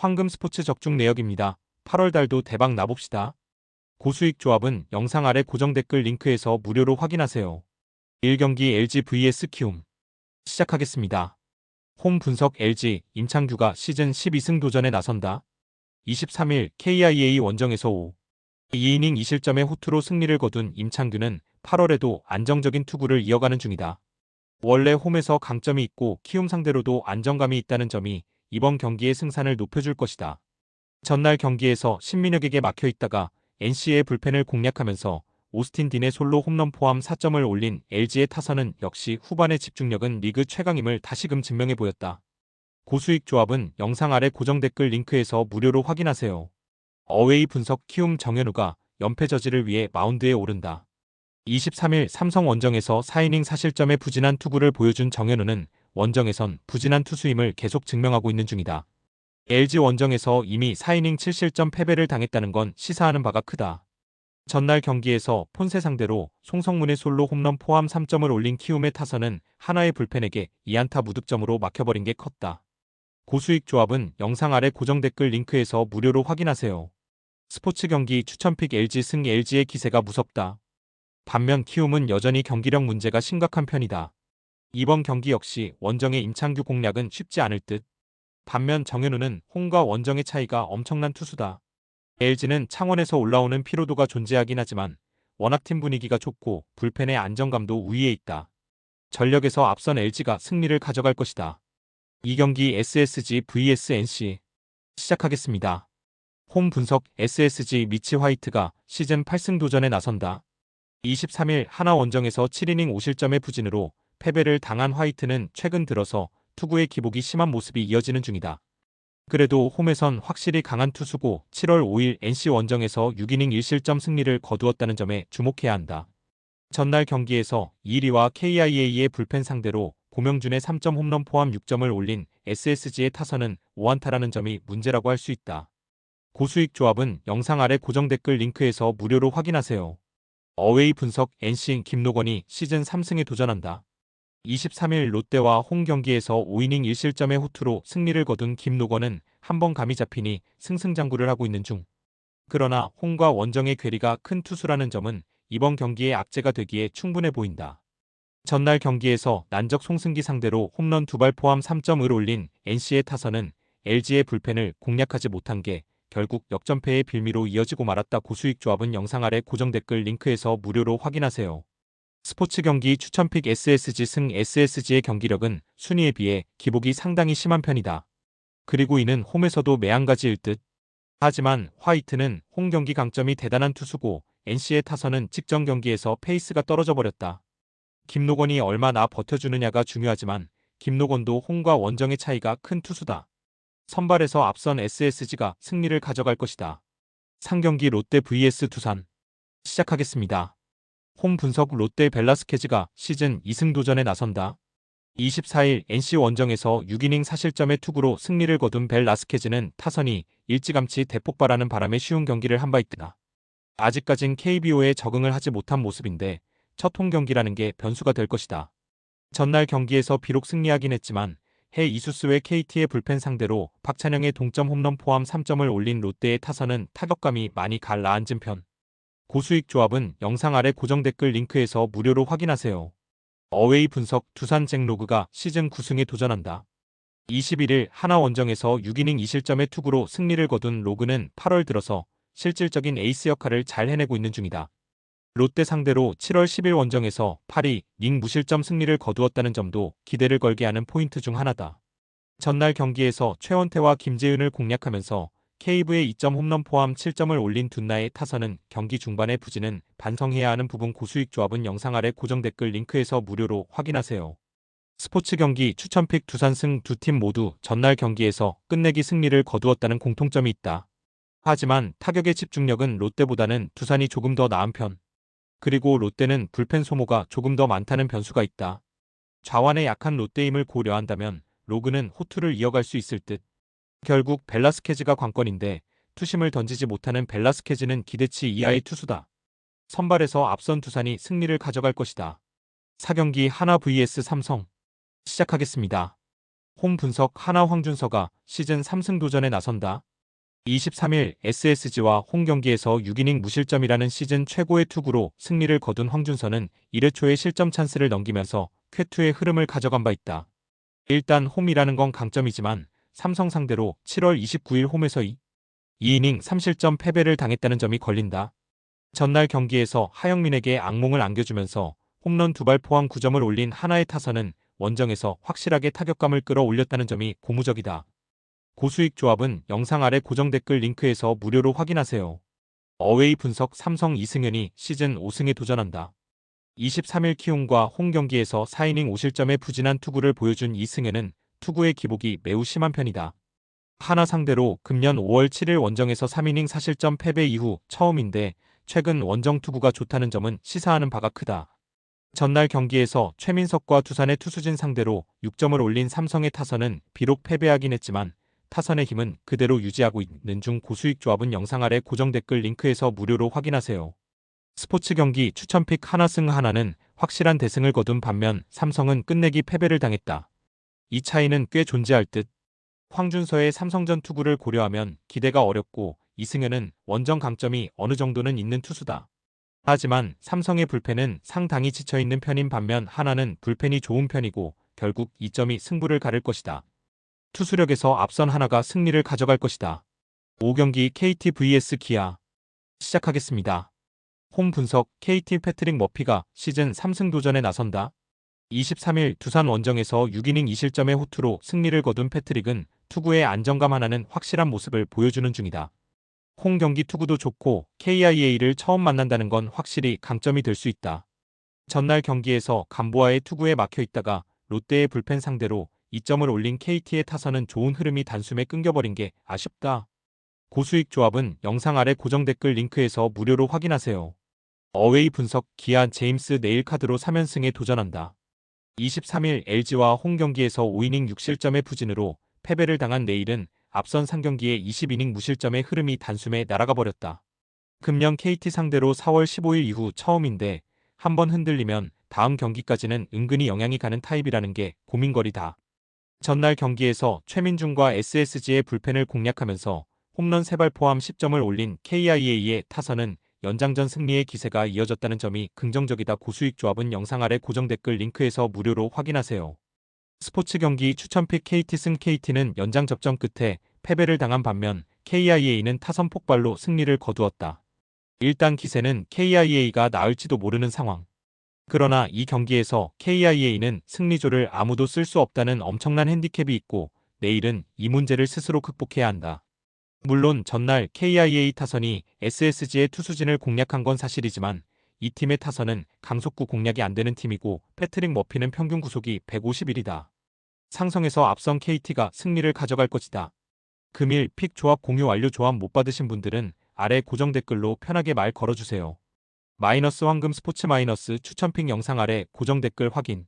황금 스포츠 적중 내역입니다. 8월 달도 대박 나봅시다. 고수익 조합은 영상 아래 고정 댓글 링크에서 무료로 확인하세요. 1경기 LG vs 키움 시작하겠습니다. 홈 분석 LG 임창규가 시즌 12승 도전에 나선다. 23일 KIA 원정에서 5. 2이닝 2실점의 호투로 승리를 거둔 임창규는 8월에도 안정적인 투구를 이어가는 중이다. 원래 홈에서 강점이 있고 키움 상대로도 안정감이 있다는 점이 이번 경기의 승산을 높여줄 것이다. 전날 경기에서 신민혁에게 막혀 있다가 NC의 불펜을 공략하면서 오스틴 딘의 솔로 홈런 포함 4점을 올린 LG의 타선은 역시 후반의 집중력은 리그 최강임을 다시금 증명해 보였다. 고수익 조합은 영상 아래 고정 댓글 링크에서 무료로 확인하세요. 어웨이 분석 키움 정현우가 연패 저지를 위해 마운드에 오른다. 23일 삼성 원정에서 4이닝 사실점의 부진한 투구를 보여준 정현우는 원정에선 부진한 투수임을 계속 증명하고 있는 중이다. LG 원정에서 이미 4이닝 7실점 패배를 당했다는 건 시사하는 바가 크다. 전날 경기에서 폰세 상대로 송성문의 솔로 홈런 포함 3점을 올린 키움의 타선은 하나의 불펜에게 2안타 무득점으로 막혀버린 게 컸다. 고수익 조합은 영상 아래 고정 댓글 링크에서 무료로 확인하세요. 스포츠 경기 추천픽 LG 승 LG의 기세가 무섭다. 반면 키움은 여전히 경기력 문제가 심각한 편이다. 이번 경기 역시 원정의 임창규 공략은 쉽지 않을 듯. 반면 정현우는 홈과 원정의 차이가 엄청난 투수다. LG는 창원에서 올라오는 피로도가 존재하긴 하지만 워낙 팀 분위기가 좋고 불펜의 안정감도 우위에 있다. 전력에서 앞선 LG가 승리를 가져갈 것이다. 이 경기 SSG vs NC 시작하겠습니다. 홈 분석 SSG 미치 화이트가 시즌 8승 도전에 나선다. 23일 하나 원정에서 7이닝 5실점의 부진으로 패배를 당한 화이트는 최근 들어서 투구의 기복이 심한 모습이 이어지는 중이다. 그래도 홈에선 확실히 강한 투수고 7월 5일 NC 원정에서 6이닝 1실점 승리를 거두었다는 점에 주목해야 한다. 전날 경기에서 2위와 KIA의 불펜 상대로 고명준의 3점 홈런 포함 6점을 올린 SSG의 타선은 5안타라는 점이 문제라고 할 수 있다. 고수익 조합은 영상 아래 고정 댓글 링크에서 무료로 확인하세요. 어웨이 분석 NC 김노건이 시즌 3승에 도전한다. 23일 롯데와 홈 경기에서 5이닝 1실점의 호투로 승리를 거둔 김노건은 한 번 감이 잡히니 승승장구를 하고 있는 중. 그러나 홈과 원정의 괴리가 큰 투수라는 점은 이번 경기의 악재가 되기에 충분해 보인다. 전날 경기에서 난적 송승기 상대로 홈런 두 발 포함 3점을 올린 NC의 타선은 LG의 불펜을 공략하지 못한 게 결국 역전패의 빌미로 이어지고 말았다. 고수익 조합은 영상 아래 고정 댓글 링크에서 무료로 확인하세요. 스포츠 경기 추천픽 SSG 승 SSG의 경기력은 순위에 비해 기복이 상당히 심한 편이다. 그리고 이는 홈에서도 매한가지일 듯. 하지만 화이트는 홈 경기 강점이 대단한 투수고 NC의 타선은 직전 경기에서 페이스가 떨어져 버렸다. 김노건이 얼마나 버텨주느냐가 중요하지만 김노건도 홈과 원정의 차이가 큰 투수다. 선발에서 앞선 SSG가 승리를 가져갈 것이다. 상경기 롯데 vs 두산 시작하겠습니다. 홈 분석 롯데 벨라스케즈가 시즌 2승 도전에 나선다. 24일 NC 원정에서 6이닝 사실점의 투구로 승리를 거둔 벨라스케즈는 타선이 일찌감치 대폭발하는 바람에 쉬운 경기를 한 바 있다. 아직까진 KBO에 적응을 하지 못한 모습인데 첫 홈 경기라는 게 변수가 될 것이다. 전날 경기에서 비록 승리하긴 했지만 해 이수스의 KT의 불펜 상대로 박찬영의 동점 홈런 포함 3점을 올린 롯데의 타선은 타격감이 많이 갈라앉은 편. 고수익 조합은 영상 아래 고정 댓글 링크에서 무료로 확인하세요. 어웨이 분석 두산 잭로그가 시즌 9승에 도전한다. 21일 하나 원정에서 6이닝 2실점의 투구로 승리를 거둔 로그는 8월 들어서 실질적인 에이스 역할을 잘 해내고 있는 중이다. 롯데 상대로 7월 10일 원정에서 8위 닝 무실점 승리를 거두었다는 점도 기대를 걸게 하는 포인트 중 하나다. 전날 경기에서 최원태와 김재윤을 공략하면서 케이브의 2점 홈런 포함 7점을 올린 둔나의 타선은 경기 중반의 부진은 반성해야 하는 부분 고수익 조합은 영상 아래 고정 댓글 링크에서 무료로 확인하세요. 스포츠 경기 추천픽 두산승 두 팀 모두 전날 경기에서 끝내기 승리를 거두었다는 공통점이 있다. 하지만 타격의 집중력은 롯데보다는 두산이 조금 더 나은 편. 그리고 롯데는 불펜 소모가 조금 더 많다는 변수가 있다. 좌완의 약한 롯데임을 고려한다면 로그는 호투를 이어갈 수 있을 듯. 결국 벨라스케즈가 관건인데 투심을 던지지 못하는 벨라스케즈는 기대치 이하의 투수다. 선발에서 앞선 두산이 승리를 가져갈 것이다. 4경기 하나 vs 삼성 시작하겠습니다. 홈 분석 하나 황준서가 시즌 3승 도전에 나선다. 23일 SSG와 홈 경기에서 6이닝 무실점이라는 시즌 최고의 투구로 승리를 거둔 황준서는 1회 초에 실점 찬스를 넘기면서 쾌투의 흐름을 가져간 바 있다. 일단 홈이라는 건 강점이지만 삼성 상대로 7월 29일 홈에서 2, 2이닝 3실점 패배를 당했다는 점이 걸린다. 전날 경기에서 하영민에게 악몽을 안겨주면서 홈런 두 발 포함 9점을 올린 하나의 타선은 원정에서 확실하게 타격감을 끌어올렸다는 점이 고무적이다. 고수익 조합은 영상 아래 고정 댓글 링크에서 무료로 확인하세요. 어웨이 분석 삼성 이승현이 시즌 5승에 도전한다. 23일 키움과 홈 경기에서 4이닝 5실점의 부진한 투구를 보여준 이승현은 투구의 기복이 매우 심한 편이다. 하나 상대로 금년 5월 7일 원정에서 3이닝 4실점 패배 이후 처음인데 최근 원정 투구가 좋다는 점은 시사하는 바가 크다. 전날 경기에서 최민석과 두산의 투수진 상대로 6점을 올린 삼성의 타선은 비록 패배하긴 했지만 타선의 힘은 그대로 유지하고 있는 중 고수익 조합은 영상 아래 고정 댓글 링크에서 무료로 확인하세요. 스포츠 경기 추천픽 하나승 하나는 확실한 대승을 거둔 반면 삼성은 끝내기 패배를 당했다. 이 차이는 꽤 존재할 듯. 황준서의 삼성전 투구를 고려하면 기대가 어렵고 이승현은 원정 강점이 어느 정도는 있는 투수다. 하지만 삼성의 불펜은 상당히 지쳐있는 편인 반면 하나는 불펜이 좋은 편이고 결국 이 점이 승부를 가를 것이다. 투수력에서 앞선 하나가 승리를 가져갈 것이다. 5경기 KT vs 기아 시작하겠습니다. 홈 분석 KT 패트릭 머피가 시즌 3승 도전에 나선다. 23일 두산 원정에서 6이닝 2실점의 호투로 승리를 거둔 패트릭은 투구의 안정감 하나는 확실한 모습을 보여주는 중이다. 홈 경기 투구도 좋고 KIA를 처음 만난다는 건 확실히 강점이 될 수 있다. 전날 경기에서 간보아의 투구에 막혀 있다가 롯데의 불펜 상대로 2점을 올린 KT의 타선은 좋은 흐름이 단숨에 끊겨버린 게 아쉽다. 고수익 조합은 영상 아래 고정 댓글 링크에서 무료로 확인하세요. 어웨이 분석 기아 제임스 네일 카드로 3연승에 도전한다. 23일 LG와 홈 경기에서 5이닝 6실점의 부진으로 패배를 당한 네일은 앞선 3경기에 20이닝 무실점의 흐름이 단숨에 날아가 버렸다. 금년 KT 상대로 4월 15일 이후 처음인데 한 번 흔들리면 다음 경기까지는 은근히 영향이 가는 타입이라는 게 고민거리다. 전날 경기에서 최민중과 SSG의 불펜을 공략하면서 홈런 3발 포함 10점을 올린 KIA의 타선은 연장전 승리의 기세가 이어졌다는 점이 긍정적이다. 고수익 조합은 영상 아래 고정 댓글 링크에서 무료로 확인하세요. 스포츠 경기 추천픽 KT 승 KT는 연장 접전 끝에 패배를 당한 반면 KIA는 타선 폭발로 승리를 거두었다. 일단 기세는 KIA가 나을지도 모르는 상황. 그러나 이 경기에서 KIA는 승리조를 아무도 쓸 수 없다는 엄청난 핸디캡이 있고 내일은 이 문제를 스스로 극복해야 한다. 물론 전날 KIA 타선이 SSG의 투수진을 공략한 건 사실이지만 이 팀의 타선은 강속구 공략이 안 되는 팀이고 패트릭 머피는 평균 구속이 151이다. 상성에서 앞선 KT가 승리를 가져갈 것이다. 금일 픽 조합 공유 완료 조합 못 받으신 분들은 아래 고정 댓글로 편하게 말 걸어주세요. 마이너스 황금 스포츠 마이너스 추천픽 영상 아래 고정 댓글 확인